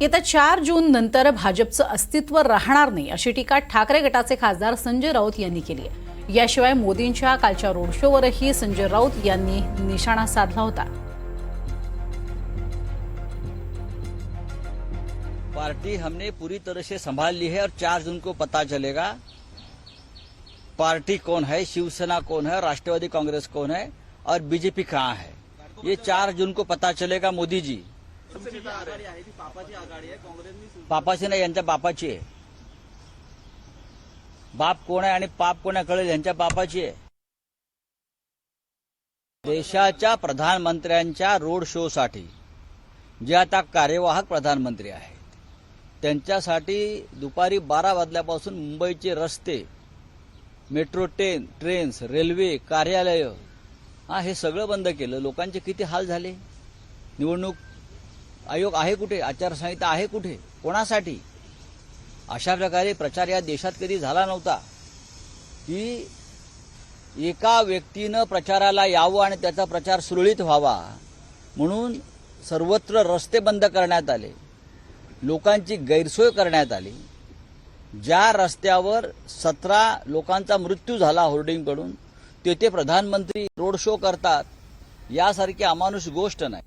येत्या चार जून नंतर भाजपचं अस्तित्व राहणार नाही अशी टीका ठाकरे गटाचे खासदार संजय राऊत यांनी केली आहे. याशिवाय मोदींच्या कालच्या रोड शोवरही संजय राऊत यांनी निशाणा साधला होता. पार्टी हमने पूरी तरह से संभाल ली है और चार जून को पता चलेगा पार्टी कौन है शिवसेना कौन है राष्ट्रवादी कांग्रेस कौन है और बीजेपी कहाँ है। ये चार जून को पता चलेगा मोदी जी। पापाची नाही यांच्या बापाची आहे. बाप कोण आहे आणि पाप कोण आहे कळेल यांच्या बापाची आहे. देशाच्या प्रधानमंत्र्यांच्या रोड शो साठी जे आता कार्यवाहक प्रधानमंत्री आहेत त्यांच्यासाठी दुपारी बारा वाजल्यापासून मुंबईचे रस्ते मेट्रो ट्रेन ट्रेन्स रेल्वे कार्यालय हा हे सगळं बंद केलं. लोकांचे किती हाल झाले? निवडणूक आयोग आहे कुठे? आचारसंहिता आहे कुठे? कोणासाठी? अशा प्रकारे प्रचार या देशात कधी झाला नव्हता की एका व्यक्तीनं प्रचाराला यावं आणि त्याचा प्रचार सुरळीत व्हावा म्हणून सर्वत्र रस्ते बंद करण्यात आले. लोकांची गैरसोय करण्यात आली. ज्या रस्त्यावर सतरा लोकांचा मृत्यू झाला होर्डिंगकडून तेथे प्रधानमंत्री रोड शो करतात. यासारखी अमानुष गोष्ट नाही.